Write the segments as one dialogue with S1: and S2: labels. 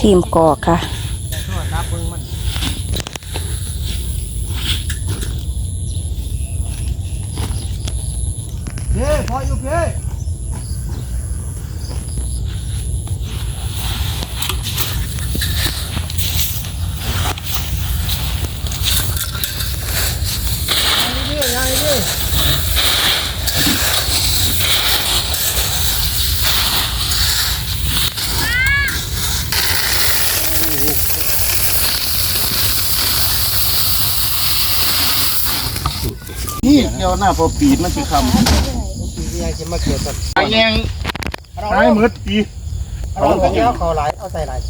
S1: ทีมกอกค่ะ
S2: เฮ้พออยู่เพ่ยังไงดินี่เดี๋ยว หน้าพอปีดมันสิคำยังจะมาเกิดกัน
S3: ไอ้แยงตายหมดปี
S2: เอาไปเยอะเขาหลายเอาใส่หลาย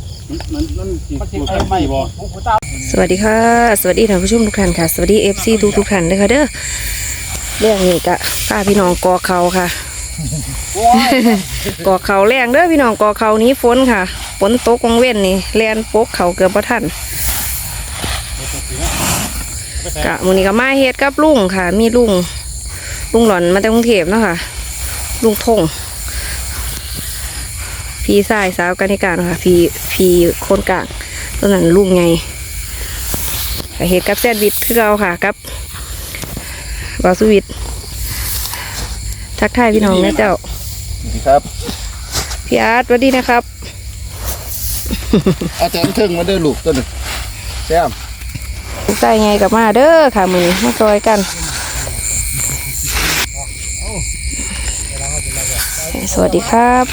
S3: มันมันสิ
S2: มันสิ
S3: บ่
S2: ไอ้
S3: ทัน
S2: ไม่
S3: ปี
S2: บ่
S3: บ่
S1: สวัสดีค่ะ สวัสดีท่านผู้ชมทุกท่านค่ะ สวัสดีเอฟซีทุกทุกๆท่านเลยค่ะเด้อเรื่องนี้กะป้าพี่น้องกอเขาค่ะ กอเขาแรงเด้อพี่น้องกอเขานี้ฝนค่ะฝนตกวังเว้นนี่แลนปกเขาเกือบพระทัน กะมื้อนี้ก็มาเฮ็ดกับลุงค่ะ มีลุงลุงหล่อนมาจากกรุงเทพเนาะค่ะ ลุงทงพี่ชายสาวกันนิการค่ะพี่พี่คนกลางตอนนั้นลุงไงก็เฮ็ดกับแซนด์วิชคือเราค่ะกับบาสุวิททักทายพี่น้องนะเจ้า
S3: ครับ
S1: พี่อาร์ตสวัสดีนะครับ
S3: อาจารย์เทิงมาเด้อลูกตัวนึงแซ่ บ
S1: ใส่ไงกับมาเด้อค่ะมือมาซอยกัน สวัสดีครับ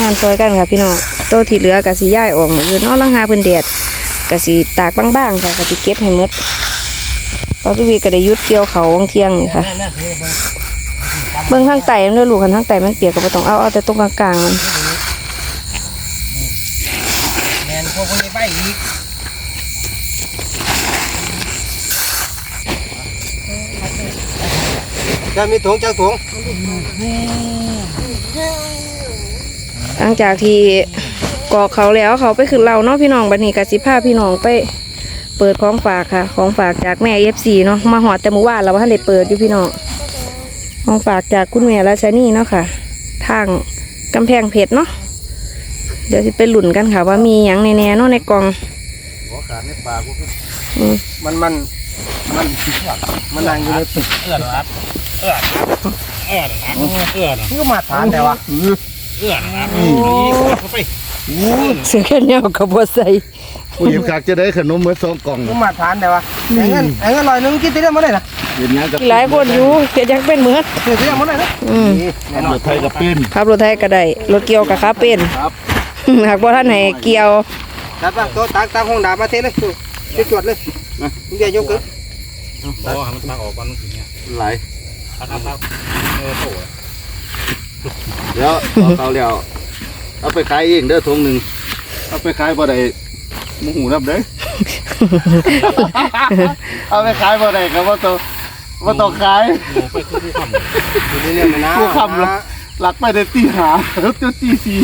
S1: งานซอยกันค่ะพี่น้องโตวที่เหลือกะสีย่ายออกหมดเลยนาะลังหาเพิ่นแดดกะสีตากบ้างๆค่ะกะสีเก็บให้หมดตอนทุวีก็ได้ยุดเกี่ยวเขาวงเที่ยงนี่ค่ะเบื้องข้างไต่มันด้วยลูกคันข้างไต่มันเปียกก็บ่ต้องเอาเอาแต่ตรงกลางๆมัน
S2: แมนพวกคนนี้ไปอีก จะมีถุงจังถุง
S1: หลังจากที่กรอกเขาแล้วเขาไปขึ้นเราเนาะพี่น้องบัดนี้กสิพาพี่น้องไปเปิดของฝากค่ะ ของฝากจากแม่เอฟซีเนาะมาหอดแต่เมื่อวานเราว่าได้เปิดอยู่พี่น้องของฝากจากคุณแม่ราชนีเนาะค่ะ ทางกำแพงเพชรเนาะเดี๋ยวสิไปหลุ่นกันค่ะ ว่ามีหยังแน่ๆเนาะในกล่อง
S3: หัวขาดในปากกู
S1: อืม
S2: มันมันมันมันนั่งอยู่ในตึก
S3: เอื้อนครับ เอื้อนเอื้อนเอื้อน
S2: นี่ก็มาฐานแต่ว่า
S3: เอื้อนนี่เข้าไป
S1: เสื้อแขนยาวกับบวใส่
S3: กูหยิบกากจะได้ขนมเหมือนสองกล่อง
S2: นี่มาฐานแต่ว่าไอ้เงินไอ้เงินลอยนึงกินที่ได้มาได้นะ
S3: ห็นยังกับ
S1: หลายคนอยู่เพียยังเป็นเหมือน
S2: กินที่ได้มาได้นะ
S1: อืม
S3: รถไทยกับเป็น
S1: ขับรถไทยก็ได้รถเกี่ยวกับขับเป็น
S3: ครับ
S1: หากว่าท่านไหนเกี่ยว
S2: จัดป่ะโต๊ะตักตักห้องดาบมาเทเลยจุดจวดเลยมึงอย่ายกเกิน
S4: โอ้ให้มันตักออกก่อนมันถึงเนี่ย
S3: ไหล
S4: ตักตักตักเออโถ่
S3: เดี๋ยวเอาเขาแล้วเอาไปขายเองเด้อถุงหนึ่งเอาไปขายบ่ได้หมูหูนับเด้อ เอาไปขายบ่ได้ก็บ่ต้องบ่ต้องขาย
S4: โอ้ไปคือผู้คำ
S2: อยู่นี่เนี่ยมันนะ
S3: กูคำละหลักไปได้ตีหาแล้วจนตีสี่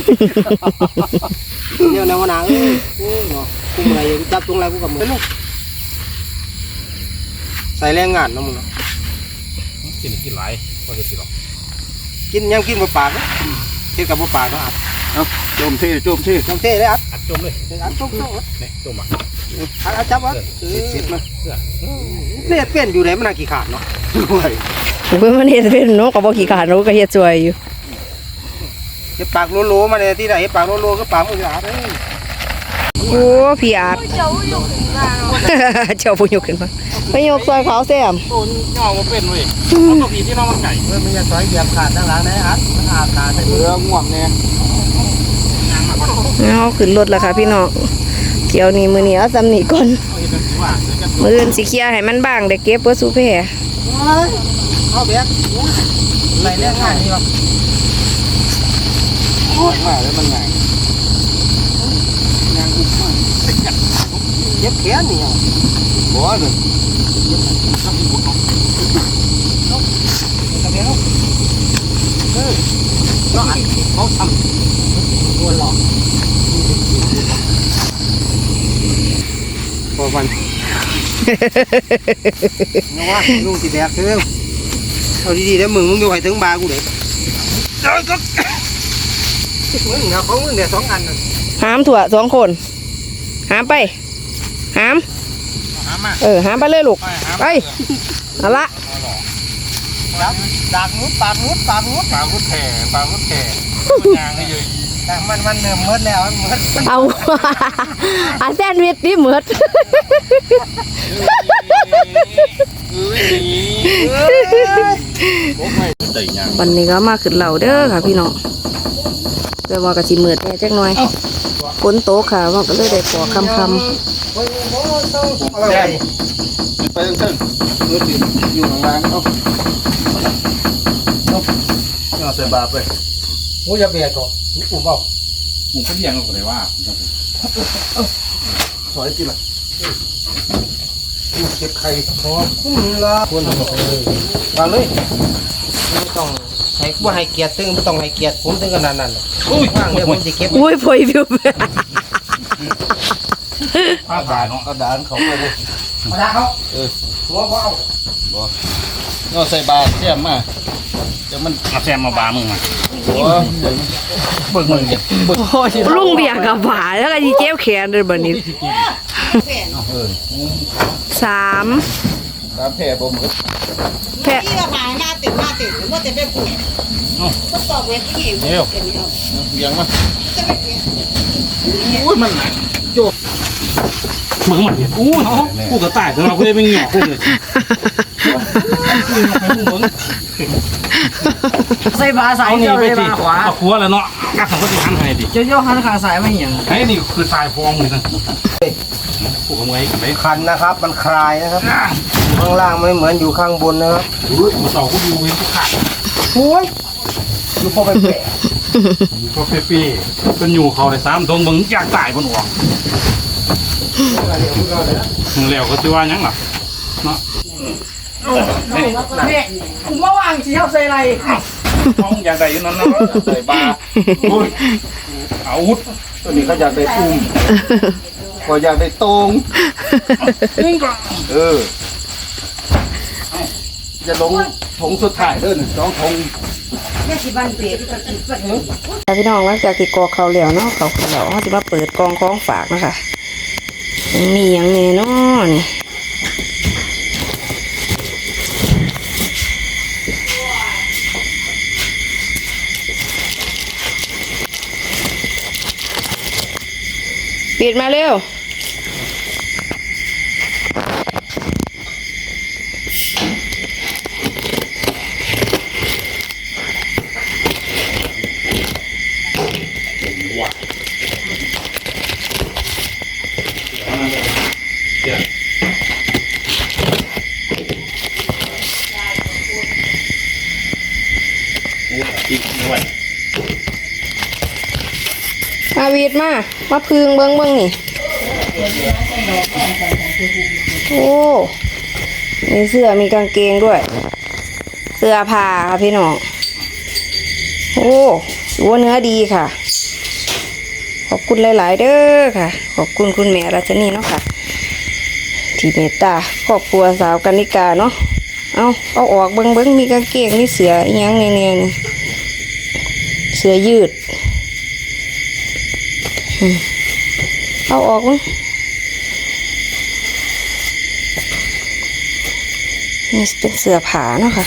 S2: เนี่ยในวันหนังโอ้เนาะกูเมื่อยจับตรงไรกูกับมือใส่แรงงานนะมึงนะ
S4: กินกินหลายก็จะกินหรอก
S2: กินยังกินบ่ปากกินกับบ่ปากก็อัด
S3: เอาโจมเท่โจมเท่
S2: น้ำเท่เลยอัด
S4: อัดจมเลย
S2: อัดตุ๊กตุ๊ก
S4: เนี่ยจมอะ
S2: อัดอัดจับอัด
S3: สิบมา
S4: เพื่อน
S2: เนี่ยเปลี่ยนอยู่ไหนมันน่ากี่ขาดเนาะ
S3: ด้วย
S1: เพื่อนมันเห็นเป็นนกกับบ่ขี่ขาดนกก็เฮ็ดสวยอยู่
S2: เห็ดปากโลๆมาเลยที่ไหนเห็ดปากโลๆก็ปากมึงจะอัดเอ้ย
S1: โอ้พี่อาร์ตเจ้าผู้ยกขึ้นมาไปยกซอยเขาแซม
S4: โอ้ยเงามาเป็นเว้ยเอาตัวผีที่น้องมันไก่
S2: เฮ้ยมันจะซอยเหยียบขาดด้านหลังนะอัดมันอาขาดไป
S3: เรือง่วงเนี่ย
S1: เอาขึ้นรถแล้วค่ะพี่น้องเที่ยวนี้มื้อนี้เอาซ้ำนี่ก่อน
S4: เอาเห็นเป็นสิว่าเดี๋ยวจะ
S1: มื้ออื่นสิเคลียร์ให้มันบ้างได้เก็บเพื่อสู่แพร่
S2: เอาเบียกใส่แรงงานนี่วะ
S3: มาแล้วมันไง
S2: เย็บแขนนี่ยัง
S3: บ่ เลย
S2: กระเบียกเออก็อัดเขาทำตัวหลอกพอมันนะว่าลุงสิแบกเถอะเอาดีๆแล้วมึงมึงอยู่ให้ถึงบากูเด็กมึงเนาะของมึงเนี่ยสองอันน่ะ
S1: หามถั่วสองคน หามไป หาม
S4: หามา
S1: เออ หามไปเลยลูก
S4: ไปหา
S1: ไปเอาละ
S2: ครับดากนุดปากนุดปากนุด
S4: ปลาพุดแผ่ปลาพุดแผ่ยางให้เยอะ
S2: แต่มันมันเนิ่มเมิดแล้วมันเมิด
S1: เอาอาแซนด์วิชนี่เหมือด
S4: เอ้ยโอ้ไม่ได้ยาง
S1: วันนี้ก็มาขึ้นเหล่าเด้อค่ะพี่น้องแต่ว่ากะสิมืดแหน่จักหน่อย ฝนโตกค่ะมันก็เลยได้ปอกคำค
S2: เอาไป
S3: ไปเพิ่งๆมือติดอยู่ข้างล่างเอาเอาเอาใส่บาตรไป
S2: หมูจะเบียดก่อนหมูปุ่มเปล่า
S4: หมูก็เลี้ยงก็เลยว่า
S3: ถอยกินละ
S2: เก็บไข่พอคุ้มละควรทำเลยวางเลยไม่ต้องให้ว่าให้เกียรติตึงไม่ต้องให้เกียรติผมถึงขนาดนั้นน่ะ
S4: อุ้ย
S2: ว่างเดี๋ยวผมจะเก็บำ
S1: อุ้ยพอยวิว
S4: ผ้าตายเนาะ
S3: เอาดานเขาไปเลย
S2: มาได้เขาเออหัวเขาเอา
S3: เอาใส่บาตรเสียมมาเดี๋ยวมัน
S4: มาแซมมาบามึงอะ
S3: โอ้ยเดี๋ยวมัน
S4: เบิ่งมึงเนี่ย
S1: ลุงเบียร์กับหวาแล้วก็ยีเจ็บแขนเลยบัดนี้
S3: เออ
S1: สาม
S3: ตามแผ่บ่หมด
S1: แพะ
S5: ที่เราพาหน้าติดหน้าติดหรือว่าจะไปปลูกทดสอบเวทที่เห็น
S4: เดี๋ยว
S5: เป็นเอา
S3: เลี้ยงมา
S5: จะไปเปลี่ยน
S4: อุ้ยมันหนักโจมึงมันเนี่ยอู้กูกระต่ายของเรากูเลยเป็นเหงากูเลย
S2: ใส่บาสาย
S4: เอานี่
S2: เดียว
S4: ไป
S2: เลย
S4: สิ
S2: บาขวา
S4: เอาขัวแล้วเนาะกักของก็จะหันให้ดิ
S2: เจ้าเจ้าหันขางสายไม่เหี่ยง
S4: ไอ้นี่คือสายฟองเลยนะ กูขโมยกันไป
S2: คันนะครับ มันคลายนะครับข้างล่างไม่เหมือนอยู่ข้างบนนะครับ
S4: อุ้ยกูเสากูดูเว้นกูขาด
S2: โอ้ยดูพอไปแปะ
S4: ก็เปปี้เป็นอยู่เขาได้สามทงมึงอยากตายบนหัวมึงแล้วก็จะว่ายังหรอเนาะ
S2: เนี่ยผมว่าวางสีเขาใส่อะไร
S4: ท้องอยากได้อยู่นั่นเนาะ
S3: ใส่บาตร
S4: อุ้ยอาวุธ
S3: ตัวนี้เขาอยากได้อุ้ม พออยากได้ตรง
S4: อุ้งก็
S3: เออจะลงถงสุดท้ายเด้อนี่สองถง
S5: แม่ที่บ้านเปลี่ยนก็ติดแบบนี้
S1: ค่ะพี่น้องหลังจากที่กรอกเขาวแล้วเนาะเขาขึ้นแล้วเขาจะมาเปิดกองของฝากนะคะมีอย่างแน่นอนปิดมาเร็ว มาวีดมา มาพึงเบิ้งเบิ้งนี่ โอ้ มีเสื้อมีกางเกงด้วย เสื้อผ้าค่ะพี่น้อง โอ้ถือว่าเนื้อดีค่ะ ขอบคุณหลาย ๆ เด้อค่ะ ขอบคุณคุณแม่รัชนีเนาะค่ะ ที่เมตตาครอบครัวสาวกันนิกาเนาะ เอาเอาออกเบิ้งเบิ้งมีกางเกงมีเสืออีหยังเนี่ยนี่ เสือยืด เอาออกมั้งนี่เป็นเสือผาเนาะค่ะ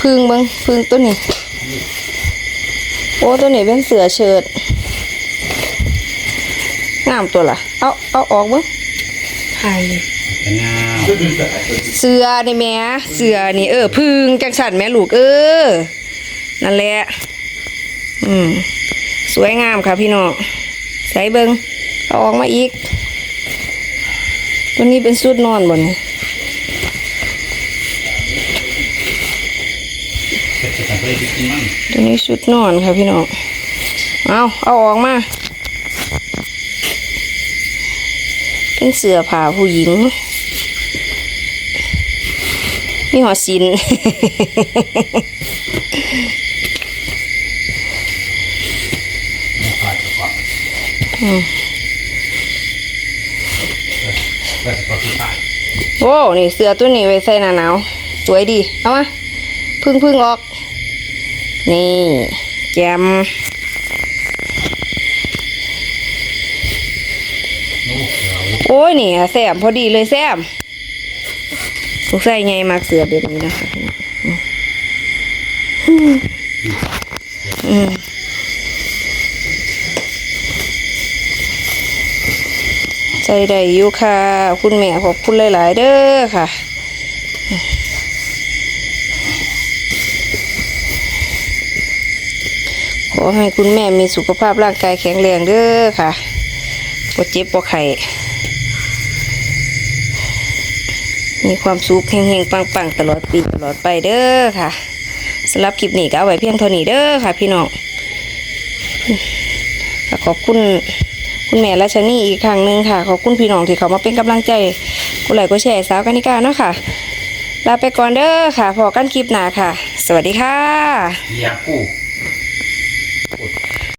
S1: พึ่งเบิงพึ่งตัวนี้ โอ้ตัวนี้เป็นเสือเชิดงามตัวละเอาเอาออกเบิงไผ่
S4: งาม
S1: เสือนี่แม่เสือนี่เออพึ่งจังสันแม่ลูกเออ นั่นแหละ อืม สวยงามค่ะพี่น้องใส่เบิงเอาออกมาอีก ตัวนี้เป็นสุดนอนบนตัวนี้ชุดนอนค่ะพี่น้องเอาเอาออกมา เป็นเสื้อผ้าผู้หญิงมีหัวสิน โอ้นี่เสื้อตัวนี้ไว้ใส่หนาหนาวสวยดี เอามาพึ่งพึ่งออก นี่แจมโอ้ยนี่แซมพอดีเลยแซมลูกใส่ไงมาเสือเด็ดนี้นะคะ ใจได้อยู่ค่ะคุณแม่ขอบคุณหลาย ๆ เด้อค่ะขอให้คุณแม่มีสุขภาพร่างกายแข็งแรงเด้อค่ะบ่เจ็บบ่ไข้มีความสุขเฮงๆ ปัง ๆ ตลอดปีตลอดไปเด้อค่ะสำหรับคลิปนี้ก็เอาไว้เพียงเท่านี้เด้อค่ะ พี่น้องขอบคุณ คุณแม่ราชนีอีกครั้งหนึ่งค่ะ ขอบคุณพี่น้องที่เขามาเป็นกำลังใจกดไลค์กดแชร์สาวกันิกาเนาะค่ะ ลาไปก่อนเด้อค่ะพอกันคลิปหน้าค่ะ สวัสดีค่ะ
S4: อยียบกู